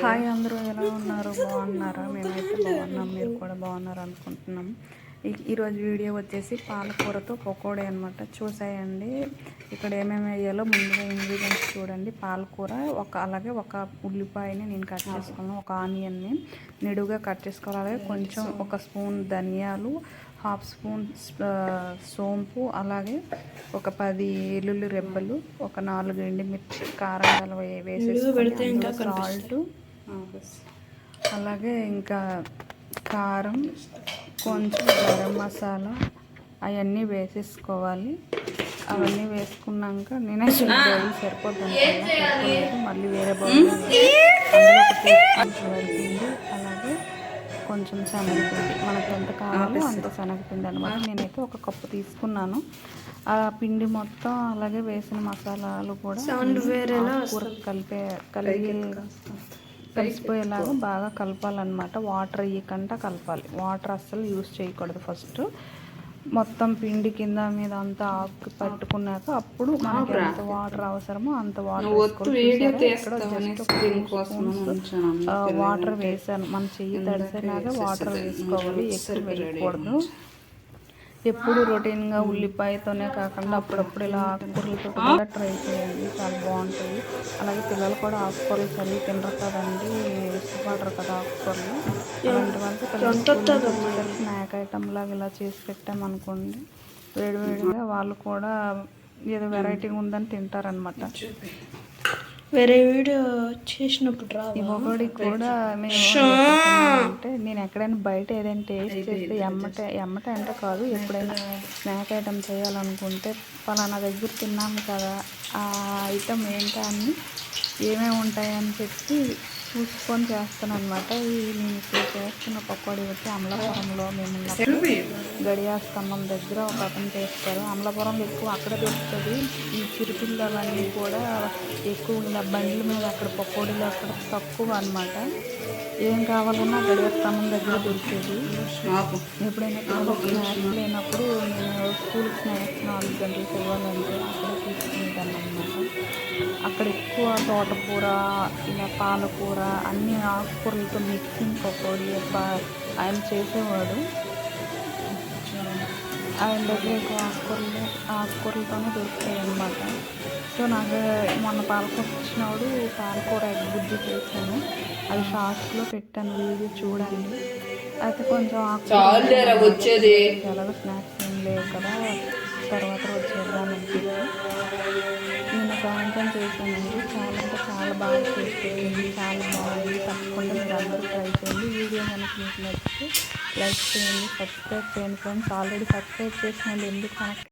Hi అందరూ ఎలా ఉన్నారు? బాగున్నారా? మేమైతే బాగున్నాం మీరు కూడా బాగున్నారు అనుకుంటున్నాం. ఈ- ఈరోజు వీడియో వచ్చేసి పాలకూరతో పకోడీ అనమాట చూసాయండి. ఇక్కడ ఏమేమి వేయాలో ముందుగా ఇంగ్రీడియంట్స్ చూడండి. పాలకూర ఒక అలాగే ఒక ఉల్లిపాయని నేను కట్ చేసుకున్నాను ఒక ఆనియన్ని. నిడుగా కట్ చేసుకోవాలి. అలాగే కొంచెం ఒక స్పూన్ ధనియాలు హాఫ్ స్పూన్ సోంపు అలాగే ఒక పది ఎల్లుల్లి రెబ్బలు ఒక నాలుగు ఎండుమిర్చి కారం గల వేసేసి సాల్ట్. అలాగే ఇంకా కారం కొంచెం గరం మసాలా అవన్నీ వేసేసుకోవాలి. అవన్నీ వేసుకున్నాక నేనే బౌల్ సరిపోతుంది మళ్ళీ వేరే బౌల్ వరిపిండి అలాగే కొంచెం శనగపిండి మనకు ఎంత కావాలో అంత శనగపిండి అనమాట. నేనైతే ఒక కప్పు తీసుకున్నాను. ఆ పిండి మొత్తం అలాగే వేసిన మసాలాలు కూడా కూర కలిపే కలిపి కలిసిపోయేలాగా బాగా కలపాలన్నమాట. వాటర్ ఇయ్యకుండా కలపాలి. వాటర్ అస్సలు యూస్ చేయకూడదు ఫస్ట్. మొత్తం పిండి కింద మీద అంతా ఆకు పట్టుకున్నాక అప్పుడు మనకి ఎంత వాటర్ అవసరమో అంత వాటర్ వాటర్ వేసాను. మన చెయ్యి తడిసేలాగా వాటర్ వేసుకోవాలి. ఎక్కువ వేయకూడదు. ఎప్పుడు రొటీన్గా ఉల్లిపాయతోనే కాకుండా అప్పుడప్పుడు ఇలా ఆకుకూరలతో కూడా ట్రై చేయండి. చాలా బాగుంటుంది అలాగే పిల్లలు కూడా ఆకుకూరలు చల్లి తినరు కదండి ఇష్టపడరు కదా ఆకుకూరలు. అలాంటి వాళ్ళకి పిల్లలు స్నాక్ ఐటమ్ లాగా ఇలా చేసి పెట్టామనుకోండి వేడివేడిగా వాళ్ళు కూడా ఏదో వెరైటీగా ఉందని తింటారనమాట వేరే వీడియో చేసినప్పుడు రా ఈ కూడా మేము అంటే నేను ఎక్కడైనా బయట ఏదైనా టేస్ట్ చేస్తే ఎమ్మట ఎమ్మట అంటే కాదు ఎప్పుడైనా స్నాక్ ఐటమ్ చేయాలనుకుంటే పలానా దగ్గర తిన్నాము కదా ఆ ఐటమ్ ఏంటా అని ఏమేమి ఉంటాయని చెప్పి చూసుకొని చేస్తాను అనమాట ఈ నేను ఇప్పుడు చేస్తున్న పకోడీ వచ్చి అమలాపురంలో మేము గడియా స్తంభం దగ్గర ఒక అతను చేస్తారు. అమలాపురంలో ఎక్కువ అక్కడ దొరుకుతుంది. ఈ చిరుపిల్లలన్నీ కూడా ఎక్కువ ఇలా బండ్ల మీద అక్కడ పకోడీలు అక్కడ తక్కువ అన్నమాట. ఏం కావాలన్నా గడియా స్తంభం దగ్గర దొరికేది. ఎప్పుడైనా స్నాక్స్ లేనప్పుడు నేను స్కూల్ స్నాక్స్ నాలుగు గంటలకు ఇవ్వాలంటే అక్కడ తీసుకునేదాన్ని అనమాట అక్కడ ఎక్కువ తోటకూర ఇలా పాలకూర అన్ని ఆకుకూరలతో మిక్సింగ్ పకోడీ ఆయన చేసేవాడు. ఆయన దగ్గర ఎక్కువ ఆకుకూరలు ఆకుకూరలతోనే దొరుకుతాయి అన్నమాట. సో నాకు మొన్న పాలకూర ఇచ్చినప్పుడు పాలకూర ఎగ్ బుజ్జి చేశాను. అది షార్ట్స్లో పెట్టాను వీడియో చూడండి. అయితే కొంచెం చాలులేరా వచ్చేది. ఎలాగో స్నాక్స్ ఏం లేవు కదా. తర్వాత రోజు నేను చేశానండి. చాలా అంటే చాలా బాగా చేస్తుంది చాలా బాగుంది. తప్పకుండా మీరు అందరూ ట్రై చేయండి. వీడియో కనుక మీకు నచ్చితే లైక్ చేయండి సబ్స్క్రైబ్ చేయండి ఫ్రెండ్స్. ఆల్రెడీ సబ్స్క్రైబ్ చేసిన వాళ్ళు ఎందుకు కనెక్ట్